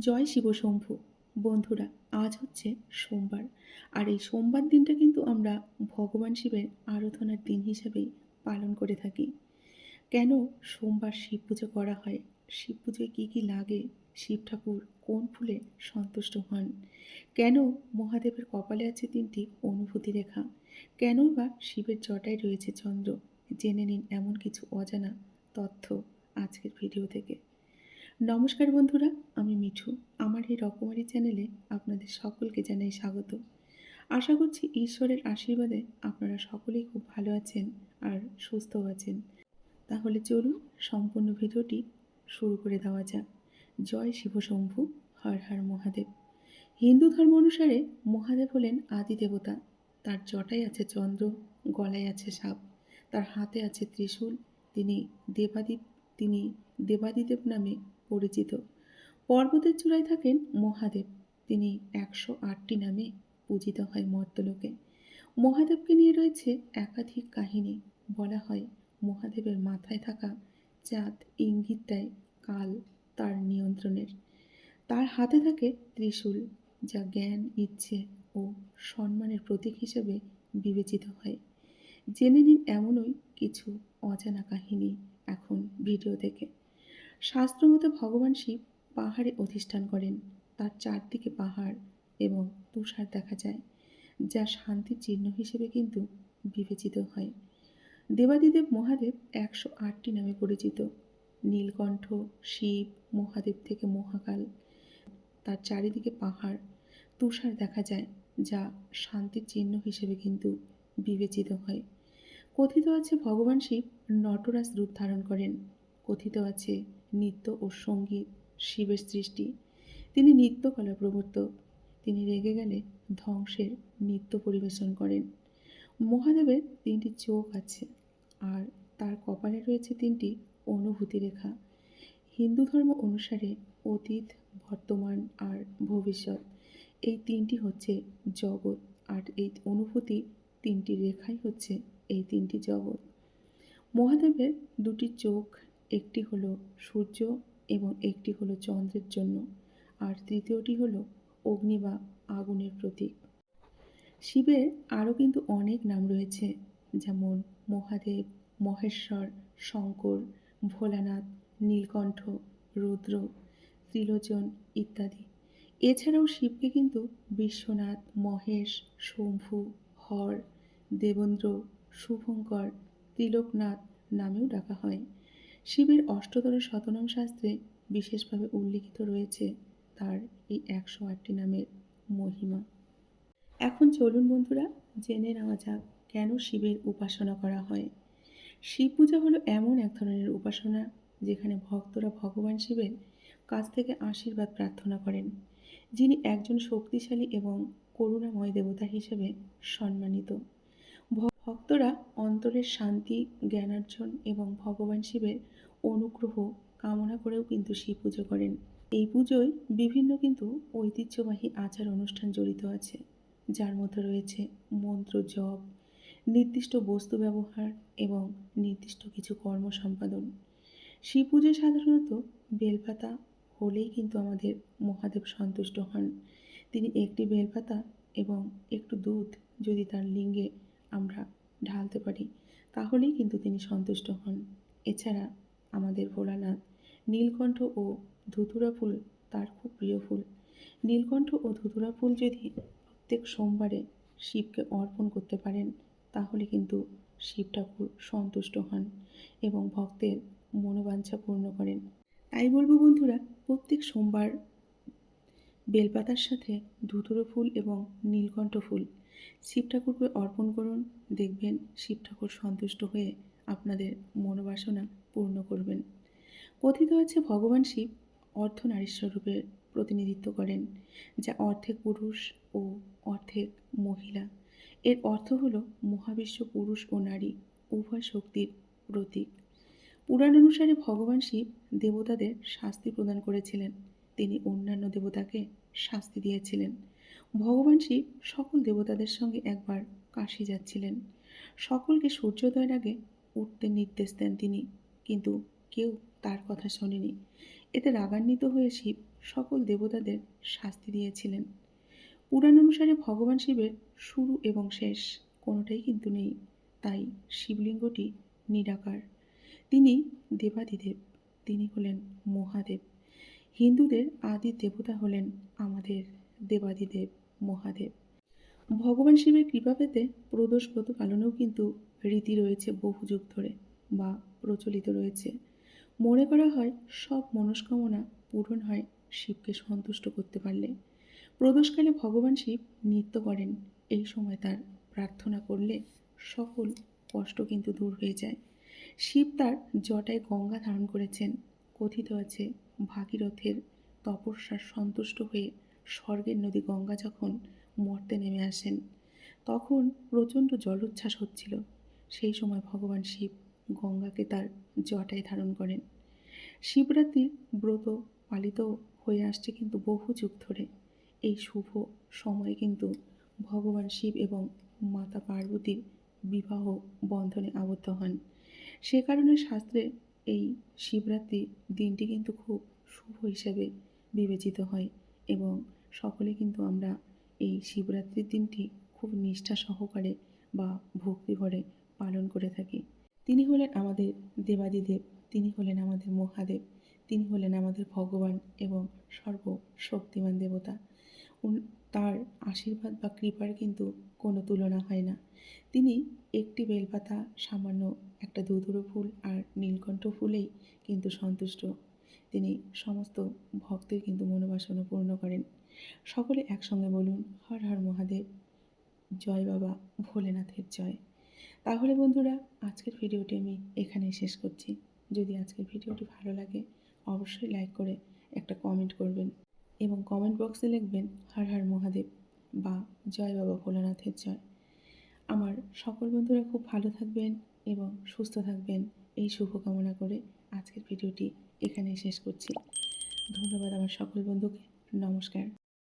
জয় শিবশম্ভু বন্ধুরা, আজ হচ্ছে সোমবার। আর এই সোমবার দিনটা কিন্তু আমরা ভগবান শিবের আরাধনার দিন হিসেবেই পালন করে থাকি। কেন সোমবার শিব পুজো করা হয়? শিব পুজোয় কী কী লাগে? শিব ঠাকুর কোন ফুলে সন্তুষ্ট হন? কেন মহাদেবের কপালে আছে তিনটি অনুভূতি রেখা? কেন বা শিবের জটায় রয়েছে চন্দ্র? জেনে নিন এমন কিছু অজানা তথ্য আজকের ভিডিও থেকে। নমস্কার বন্ধুরা, আমি মিঠু। আমার এই রকমারি চ্যানেলে আপনাদের সকলকে জানাই স্বাগত। আশা করছি ঈশ্বরের আশীর্বাদে আপনারা সকলেই খুব ভালো আছেন আর সুস্থ আছেন। তাহলে চলুন সম্পূর্ণ ভিডিওটি শুরু করে দেওয়া যাক। জয় শিবশম্ভু, হর হর মহাদেব। হিন্দু ধর্ম অনুসারে মহাদেব হলেন আদি দেবতা। তার জটায় আছে চন্দ্র, গলায় আছে সাপ, তার হাতে আছে ত্রিশূল, তিনি দেবাদিপ তিনি দেবাদিদেব নামে পরিচিত। পর্বতের চূড়ায় থাকেন মহাদেব। তিনি একশো আটটি নামে পূজিত হয় মর্তলোকে। মহাদেবকে নিয়ে রয়েছে একাধিক কাহিনী। বলা হয়, মহাদেবের মাথায় থাকা চাঁদ ইঙ্গিত দেয় কাল তার নিয়ন্ত্রণের। তার হাতে থাকে ত্রিশূল, যা জ্ঞান, ইচ্ছে ও সম্মানের প্রতীক হিসেবে বিবেচিত হয়। জেনে নিন এমনই কিছু অজানা কাহিনী এখন ভিডিও থেকে। শাস্ত্রমতে ভগবান শিব পাহাড়ে অধিষ্ঠান করেন। তার চারদিকে পাহাড় এবং তুষার দেখা যায়, যা শান্তির চিহ্ন হিসেবে কিন্তু বিবেচিত হয়। দেবাদিদেব মহাদেব একশো আটটি নামে পরিচিত। নীলকণ্ঠ, শিব, মহাদেব থেকে মহাকাল। তার চারিদিকে পাহাড়, তুষার দেখা যায়, যা শান্তির চিহ্ন হিসেবে কিন্তু বিবেচিত হয়। কথিত আছে ভগবান শিব নটরাজ রূপ ধারণ করেন। কথিত আছে নৃত্য ও সংগীত শিবের সৃষ্টি। তিনি নৃত্যকলা প্রবর্তক। তিনি রেগে গেলে ধ্বংসের নৃত্য পরিবেশন করেন। মহাদেবের তিনটি চোখ আছে আর তার কপালে রয়েছে তিনটি অনুভূতি রেখা। হিন্দু ধর্ম অনুসারে অতীত, বর্তমান আর ভবিষ্যৎ, এই তিনটি হচ্ছে জগৎ আর এই অনুভূতি তিনটি রেখাই হচ্ছে এই তিনটি জগৎ। মহাদেবের দুটি চোখ একটি হলো সূর্য এবং একটি হলো চন্দ্রের জন্য, আর তৃতীয়টি হলো অগ্নি বা আগুনের প্রতীক। শিবের আরও কিন্তু অনেক নাম রয়েছে, যেমন মহাদেব, মহেশ্বর, শঙ্কর, ভোলানাথ, নীলকণ্ঠ, রুদ্র, ত্রিলোচন ইত্যাদি। এছাড়াও শিবকে কিন্তু বিশ্বনাথ, মহেশ, শম্ভু, হর, দেবেন্দ্র, শুভঙ্কর, তিলকনাথ নামেও ডাকা হয়। শিবের অষ্টতর শতনাম শাস্ত্রে বিশেষভাবে উল্লিখিত রয়েছে তার এই একশো আটটি নামের মহিমা। এখন চলুন বন্ধুরা, জেনে নেওয়া যাক কেন শিবের উপাসনা করা হয়। শিব পূজা হলো এমন এক ধরনের উপাসনা যেখানে ভক্তরা ভগবান শিবের কাছ থেকে আশীর্বাদ প্রার্থনা করেন, যিনি একজন শক্তিশালী এবং করুণাময় দেবতা হিসেবে সম্মানিত। ভক্তরা অন্তরের শান্তি, জ্ঞানার্জন এবং ভগবান শিবের অনুগ্রহ কামনা করেও কিন্তু শিব পুজো করেন। এই পুজোয় বিভিন্ন কিন্তু ঐতিহ্যবাহী আচার অনুষ্ঠান জড়িত আছে, যার মধ্যে রয়েছে মন্ত্র জপ, নির্দিষ্ট বস্তু ব্যবহার এবং নির্দিষ্ট কিছু কর্ম সম্পাদন। শিব পুজোয় সাধারণত বেলপাতা হলেই কিন্তু আমাদের মহাদেব সন্তুষ্ট হন। তিনি একটি বেলপাতা এবং একটু দুধ যদি তার লিঙ্গে আমরা ঢালতে পারি, তাহলেই কিন্তু তিনি সন্তুষ্ট হন। এছাড়া আমাদের ভোলানাথ, নীলকণ্ঠ ও ধুতুরা ফুল তার খুব প্রিয় ফুল। নীলকণ্ঠ ও ধুতুরা ফুল যদি প্রত্যেক সোমবারে শিবকে অর্পণ করতে পারেন, তাহলে কিন্তু শিব ঠাকুর সন্তুষ্ট হন এবং ভক্তের মনোবাঞ্ছা পূর্ণ করেন। তাই বলব বন্ধুরা, প্রত্যেক সোমবার বেলপাতার সাথে ধুতুরো ফুল এবং নীলকণ্ঠ ফুল। শিব ঠাকুরকে অর্পণ করুন, দেখবেন শিব ঠাকুর সন্তুষ্ট হয়ে আপনাদের মনোবাসনা পূর্ণ করবেন। কথিত আছে ভগবান শিব অর্ধনারীশ্বর রূপে প্রতিনিধিত্ব করেন, যা অর্ধেক পুরুষ ও অর্ধেক মহিলা। এর অর্থ হল মহাবিশ্ব পুরুষ ও নারী উভয় শক্তির প্রতীক। পুরাণ অনুসারে ভগবান শিব দেবতাদের শাস্তি প্রদান করেছিলেন। তিনি অন্যান্য দেবতাকে শাস্তি দিয়েছিলেন। ভগবান শিব সকল দেবতাদের সঙ্গে একবার কাশি যাচ্ছিলেন। সকলকে সূর্যোদয়ের আগে উঠতে নির্দেশ দেন তিনি, কিন্তু কেউ তার কথা শোনেনি। এতে রাগান্বিত হয়ে শিব সকল দেবতাদের শাস্তি দিয়েছিলেন। পুরাণ অনুসারে ভগবান শিবের শুরু এবং শেষ কোনোটাই কিন্তু নেই, তাই শিবলিঙ্গটি নিরাকার। তিনি দেবাদিদেব, তিনি হলেন মহাদেব। হিন্দুদের আদি দেবতা হলেন আমাদের দেবাদিদেব, মহাদেব। ভগবান শিবের কৃপা পেতে প্রদোষ ব্রত পালনেও কিন্তু রীতি রয়েছে বহু যুগ ধরে বা প্রচলিত রয়েছে। মনে করা হয় সব মনস্কামনা পূরণ হয় শিবকে সন্তুষ্ট করতে পারলে। প্রদোষকালে ভগবান শিব নৃত্য করেন, এই সময় তার প্রার্থনা করলে সকল কষ্ট কিন্তু দূর হয়ে যায়। শিব তার জটায় গঙ্গা ধারণ করেছেন, কথিত আছে ভাগীরথের তপস্যার সন্তুষ্ট হয়ে স্বর্গের নদী গঙ্গা যখন মর্তে নেমে আসেন, তখন প্রচণ্ড জলোচ্ছ্বাস হচ্ছিল। সেই সময় ভগবান শিব গঙ্গাকে তার জটায় ধারণ করেন। শিবরাত্রির ব্রত পালিত হয়ে আসছে কিন্তু বহু যুগ ধরে। এই শুভ সময়ে কিন্তু ভগবান শিব এবং মাতা পার্বতীর বিবাহ বন্ধনে আবদ্ধ হন। সে কারণে শাস্ত্রে এই শিবরাত্রি দিনটি কিন্তু খুব শুভ হিসাবে বিবেচিত হয় এবং সকলে কিন্তু আমরা এই শিবরাত্রির দিনটি খুব নিষ্ঠা সহকারে বা ভক্তি ভরে পালন করে থাকি। তিনি হলেন আমাদের দেবাদিদেব, তিনি হলেন আমাদের মহাদেব, তিনি হলেন আমাদের ভগবান এবং সর্বশক্তিমান দেবতা। তার আশীর্বাদ বা কৃপার কিন্তু কোনো তুলনা হয় না। তিনি একটি বেলপাতা, সামান্য একটা দুধুরো ফুল আর নীলকণ্ঠ ফুলেই কিন্তু সন্তুষ্ট। তিনি সমস্ত ভক্তের কিন্তু মনোবাসনা পূর্ণ করেন। সকলে একসঙ্গে বলুন, হর হর মহাদেব, জয় বাবা ভোলেনাথের জয়। তাহলে বন্ধুরা, আজকের ভিডিওটি আমি এখানেই শেষ করছি। যদি আজকের ভিডিওটি ভালো লাগে, অবশ্যই লাইক করে একটা কমেন্ট করবেন। এবং কমেন্ট বক্সে লিখবেন, হর হর মহাদেব বা জয় বাবা ভোলানাথের জয় আমার সকল বন্ধুরা খুব ভালো থাকবেন এবং সুস্থ থাকবেন। এই শুভকামনা করে আজকের ভিডিওটি এখানেই শেষ করছি। ধন্যবাদ আমার সকল বন্ধুকে। নমস্কার।